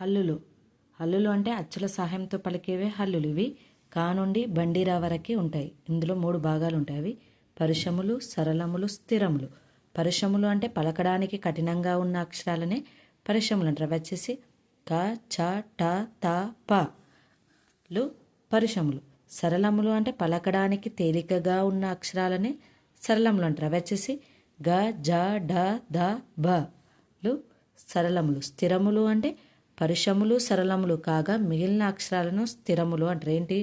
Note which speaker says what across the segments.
Speaker 1: హల్లులు. హల్లులు అంటే అచ్చుల సహాయంతో పలికేవే హల్లులు. ఇవి కా నుండి బండిరా వరకే ఉంటాయి. ఇందులో మూడు భాగాలు ఉంటాయి. అవి పరిశ్రములు సరళములు స్థిరములు. పరిశ్రములు అంటే పలకడానికి కఠినంగా ఉన్న అక్షరాలనే పరుషములు అంటారు. అవి వచ్చేసి క చ ట త ప లు పరుషములు సరళములు అంటే పలకడానికి తేలికగా ఉన్న అక్షరాలనే సరళములు అంటారు. అవి వచ్చేసి గ జ డ ద బ లు సరళములు. స్థిరములు అంటే పరుషములు సరళములు కాగా మిగిలిన అక్షరాలను స్థిరములు అంటే ఏంటి?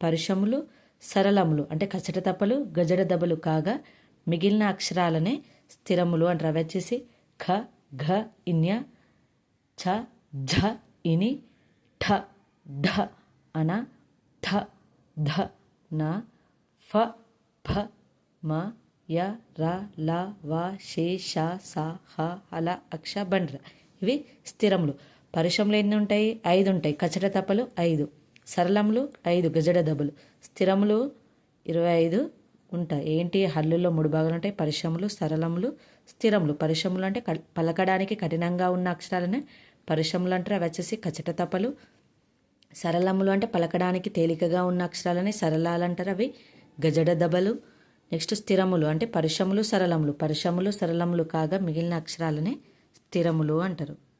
Speaker 1: పరుషములు సరళములు అంటే కచట తప్పలు గజడ దబలు కాగా మిగిలిన అక్షరాలనే స్థిరములు అంటారు. అవి వచ్చేసి ఖ ఘ ఇన్య ఛ ఝ ఇని ఠ ఢ అన థ ధ న ఫ ఫ మ య ర ల వ షే ష స హ హల అక్ష బండ్ర ఇవి స్థిరములు. పరుషములు ఎన్ని ఉంటాయి? ఐదు ఉంటాయి. కచట తప్పలు ఐదు. సరళములు ఐదు. గజడ దబులు స్థిరములు ఇరవై ఐదు ఉంటాయి. ఏంటి? హల్లుల్లో మూడు భాగాలు ఉంటాయి. పరిశ్రమలు సరళములు స్థిరములు. పరిశ్రమలు అంటే పలకడానికి కఠినంగా ఉన్న అక్షరాలనే పరిశ్రమలు అంటారు. అవి వచ్చేసి కచట తప్పలు. సరళములు అంటే పలకడానికి తేలికగా ఉన్న అక్షరాలని సరళాలు అంటారు అవి. గజడ దబలు నెక్స్ట్ స్థిరములు అంటే పరిశ్రమలు సరళములు. పరిశ్రమలు సరళములు కాగా మిగిలిన అక్షరాలనే స్థిరములు అంటారు.